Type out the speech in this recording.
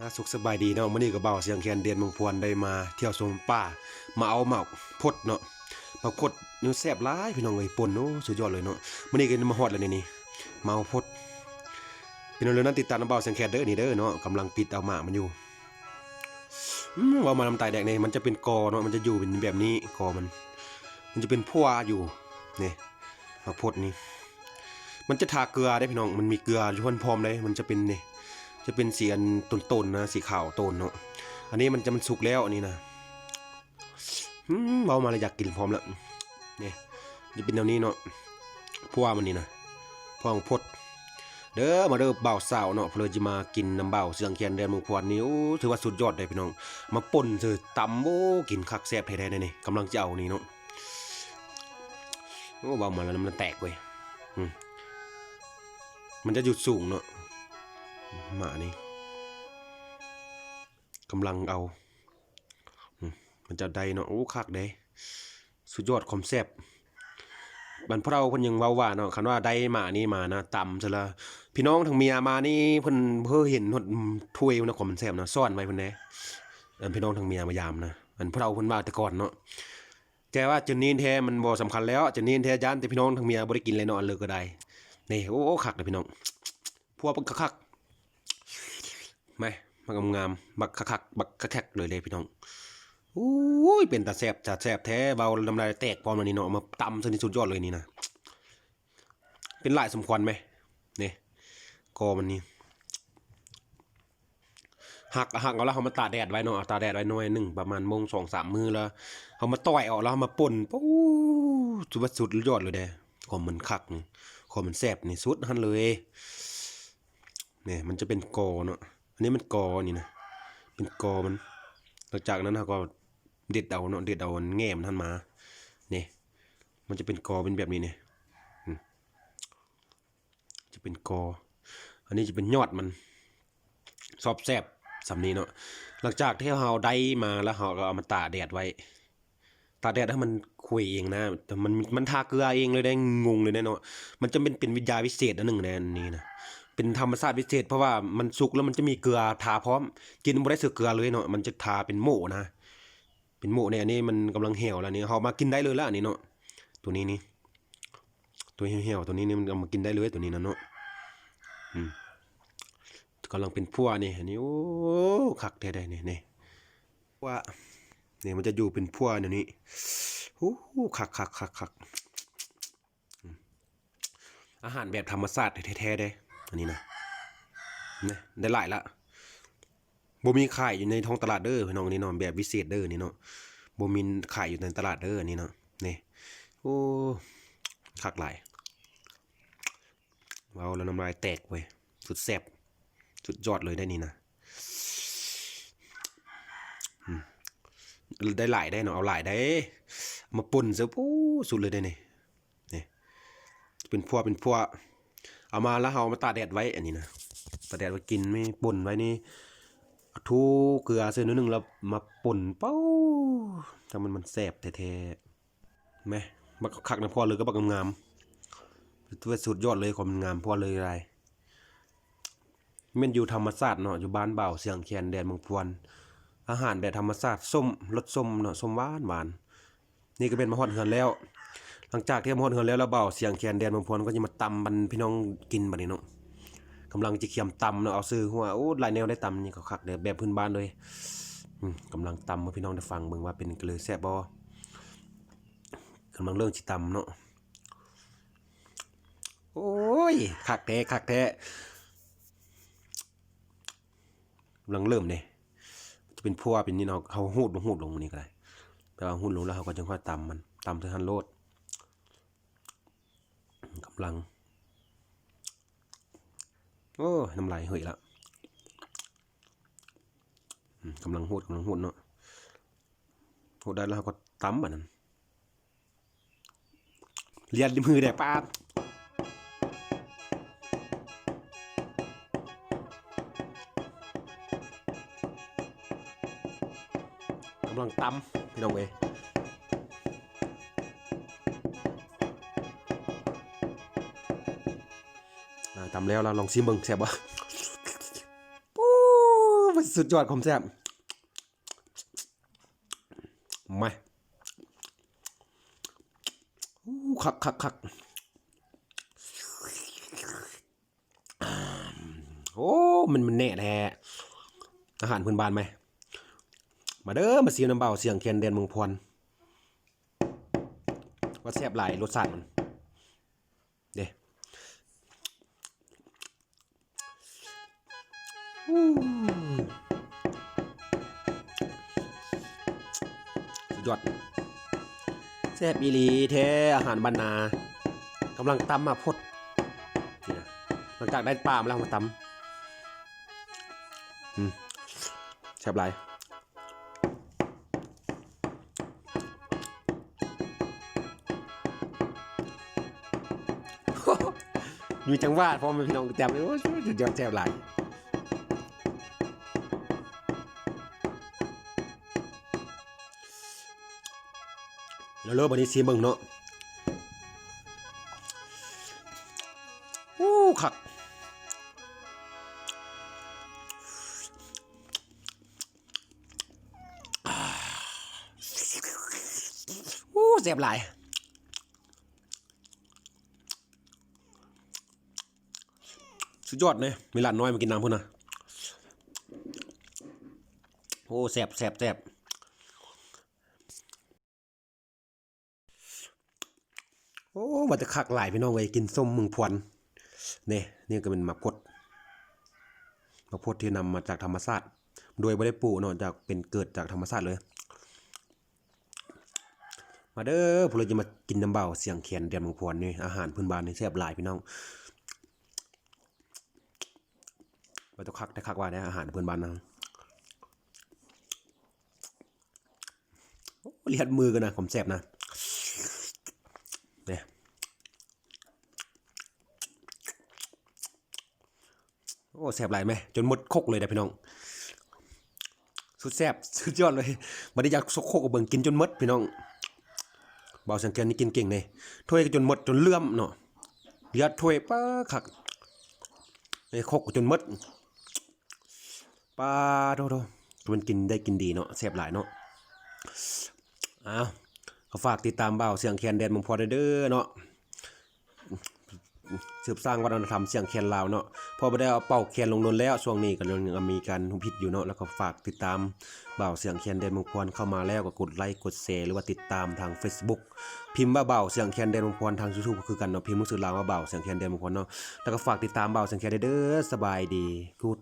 อ่าสุขสบายดีเนาะมื้อนี้ก็เบาเสียงแคนเดือนมืองพวนได้มาเที่ยวชมป่า มาเอาหมากพดเนาะหมากพดนี่แซ่บหลายพี่น้องเอ้ยป่นโอ้สุดยอดเลยเนาะมื้อนี้ก็มาฮอดแล้วนี่นี่มาเอาพดพี่น้องเรื่องนั้นติดตามน้ำเบาเสียงแคนเด้อนี่เด้อเนาะกำลังปิดเอาหมากมันอยู่ว่ามาน้ำตาแดงนี่ยมันจะเป็นกอเนาะมันจะอยู่เป็นแบบนี้กอมัน มันจะเป็นพัวอยู่เนี่หมากพดนี่มันจะทาเกลือได้พี่น้องมันมีเกลืออยู่พร้อมเลยมันจะเป็นเนี่ย จะเป็นสีอันต้นๆนะสีขาวต้นเนาะอันนี้มันจะมันสุกแล้วอันนี้นะเบามาเลยอยากกินพร้อมแล้วเนี่ยจะเป็นแนวนี้เนาะพวามันนี่นะพองพดเด้อมาเด้อเบาสาวเนาะเพลจะมากินน้ำเบาเสียงเคียนแดนมืองพวนนี่โอ้ถือว่าสุดยอดเลยพี่น้อง มาป่นเสือตำโอ้กินคักแซ่บแท้ๆเลยนี่กำลังจะเอานี่เนาะโอ้เบามาแล้วน้ำมันแตกเว้ยมันจะหยุดสูงเนาะ หมานี่กำลังเอามันจะได้เนาะโอ้คักเด้สุดยอดคอมแซบบันพวกเราเพิ่นยังเว้าว่าเนาะคันว่าได้หมานี่มานะต่ำซะละพี่น้องทางเมียมานี่เพิ่นเพิ่นเห็นหดถ้วยนะความมันแซ่บนะซ่อนไว้เพิ่นแน่อันพี่น้องทางเมียมายามนะอันพวกเราเพิ่นว่าแต่ก่อนเนาะแต่ว่าจนนี้แท้มันบ่สำคัญแล้วจนนี้แท้ย่านแต่พี่น้องทางเมียบ่ได้กินเลยเนาะอันเลิกก็ได้นี่โอ้โอ้คักเลยพี่น้องพวกมันคักๆ ไม่มากงามบักคักบักคักเลยเลยพี่น้องโอ้ยเป็นตาแซบจัดแซบแท้เบาลำลายแตกพร้อมแล้วนี่เนาะเอมาตำสนิทสุดยอดเลยนี่นะเป็นหลายสมควรไหมเนี่กอมันนี่หักหักเอาแล้วเขามาตาแดดไว้เนาะเอาตาแดดไว้หน่อยหนึ่งประมาณโมงสองสามมือแล้วเขามาต่อยออกแล้วเขามาป่นปู้สุดสุดยอดเลยเด้ขอมมันคักนี่ขอมมันแซบนี่สุดหันเลยเนี่ยมันจะเป็นกอเนาะ อันนี้มันกอนี่นะเป็นกอมัน หลังจากนั้นเราก็เด็ดเอาเนาะเด็ดเอาแง่มนท่านมาเนี่ยมันจะเป็นกอเป็นแบบนี้เนี่ยจะเป็นกอ อันนี้จะเป็นยอดมันซอบแซบสำนีเนาะหลังจากที่เราได้มาแล้วเราก็เอามาตากแดดไว้ตากแดดให้มันคุยเองนะแต่มันมันทาเกลือเองเลยได้งงเลยนะเนาะมันจะเป็นเป็นวิทยาวิเศษอันหนึ่งในอันนี้นะ เป็นธรรมชาติพิเศษเพราะว่ามันสุกแล้วมันจะมีเกลือทาพร้อม กินบ่ได้เสึกเกลือเลยเนาะมันจะทาเป็นโม่นะ เป็นโม่เนี่ยอันนี้มันกำลังเหี่ยวแล้วนี่เขามากินได้เลยแล้วอันนี้เนาะตัวนี้นี่ตัวเหี่ยวๆตัวนี้นี่มันเอามากินได้เลยตัวนี้นะเนาะอืมกำลังเป็นพัวนี่อันนี้โอ้คักแท้ได้นี่นี่ว่าเนี่ยมันจะอยู่เป็นพัวเดี๋ยวนี้โอ้คักคักคักคักอาหารแบบธรรมชาติแท้ๆได้ อันนี้นะเนี่ยได้หลายละบ่มีขายอยู่ในท้องตลาดเด้อพี่น้องนี่เนาะแบบวิเศษเด้อนี่เนาะบ่มีขายอยู่ในตลาดเด้อนนี้เนาะนี่โอ้คักหลายเว้าแล้วน้ำลายแตกเว้ยสุดแซ่บสุดยอดเลยได้นี่นะได้หลายได้เนาะเอาหลายได้ มาป่นซะปู้สุดเลยได้นี่นี่เป็นพวกเป็นพวก เอามาแล้วเอามาตากแดดไว้อันนี้นะตากแดดไว้กินไม่ป่นไว้นี่ทูเกลือเส้นนิดนึงแล้วมาป่นเป้าถ้ามันมันแสบแท้ๆแม่บักคักนะพ่อเลยก็บักงามๆตัวสุดยอดเลยความงามพ่อเลยอะไรแม่นอยู่ธรรมชาติเนาะอยู่บ้านเบาเสียงแคนแดนเมืองพวน อาหารแบบธรรมชาติส้มรสส้มเนาะส้มหวานหวานนี่ก็เป็นมาฮอดเฮือนแล้ว หลังจากที่มดเฮือนแล้วแล้วเบาเสียงแคนแดนบางพนก็จะมาตำบันพี่น้องกินบัดนี้เนาะกำลังจะเคียมตำเนาะเอาซื้อหัวโอ้หลายแนวได้ตำนี่ก็คักเด้อแบบพื้นบ้านเลยกำลังตำให้พี่น้องได้ฟังเบิ่งว่าเป็นเกระเลยแซ่บบ่กำลังเริ่มสิตำเนาะโอ้ยคักแท้คักแท้กำลังเริ่มเนี่ยจะเป็นพัวเป็นนี่เนาะเขาหูดลงหูดลงนี่ก็ได้แต่ว่าหูดลงแล้วเขาก็จะค่อยตำมันตำเท่าทันโลด กำลัง โอ้น้ำลายเหยละกำลังหดกำลังหดเนาะหดได้แล้วก็ตั้มแบบนั้นเรียนมือแดกป้ากำลังตั้มพี่น้องเอ้ ตำแล้วเราลองซิมเบิ่งแซ่บบ่ปูมันสุดยอดความแซ่บมาอู้คักคักคักโอ้ มันมันแน่แท้อาหารพื้นบ้านไหม มาเด้อ มาซีน้ำเบาเสียงเทียนเดนเมืองพรว่าแซ่บหลายรสชาติมัน สุดยอดแซ่บอีหลีแท้อาหารบรรนากำลังตำมาพดนี่นะหลังจากได้ปลามาแล้วมาตำอืมแซ่บหลายมีจังหวะพอมาพี่น้องแจ่มเลยโอ้ยสุดยอดแจ่มหลาย แล้วเริ่มวันนี้ซีเบิงเนาะโอ้คักอ่าโอ้แซ่บหลายสุดยอดเลยมีหลานน้อยมากินน้ำพุ่นนะโอ้แสบแสบแสบโอ้ ว่าจะคักหลายพี่น้องไว้ยกินส้มมึงพวนเนี่ยนี่ก็เป็นมากพดมาพดที่นำมาจากธรรมชาติ โดยไม่ได้ปลูกเนอกจากเป็นเกิดจากธรรมชาติเลย มาเด้อพวกเราจะมากินน้ำเบาเสียงเขียนเดียนมังพวนนี่อาหารพื้นบ้านนี่แซ่บหลายพี่น้องว่าต้องคักได้คักว่าได้อาหารพื่อนบ้านนะเลียดมือกันนะผมแสบนะเนี่ย โอ้แสบหลายไหมจนหมดคกเลยนะพี่น้อง สุดแสบสุดยอดเลยมาได้อยากซกโคกกับเบิ่งกินจนหมดพี่น้องเบาสังเกตนี่กินเก่งเลยถ้วยจนหมดจนเลื่อมเนาะเลียดถ้วยป้าคักไอ้คกจนหมดปลาโดโดมันกินได้กินดีเนาะแซ่บหลายเนาะอ้าวฝากติดตามเบาเสียงแคนแดนมังพอเด้อเนาะ สืบสร้างวัฒนธรรมเสียงแคนลาวเนาะพอไปได้เอาเป่าแคนลงนนแล้วช่วงนี้ก็ยังมีการทุพิษอยู่เนาะแล้วก็ฝากติดตามเบ่าวเสียงแคนเดนมงพรเข้ามาแล้วก็กดไลค์กดแชร์หรือว่าติดตามทาง Facebook พิมพ์ว่าเบ่าวเสียงแคนเดนมงพรทางยูทูบก็คือกันเนาะพิมพ์หนังสือลาวว่าเบ่าวเสียงแคนเดนมงพรเนาะแล้วก็ฝากติดตามเบ่าวเสียงแคนเด้อสบายดีกูด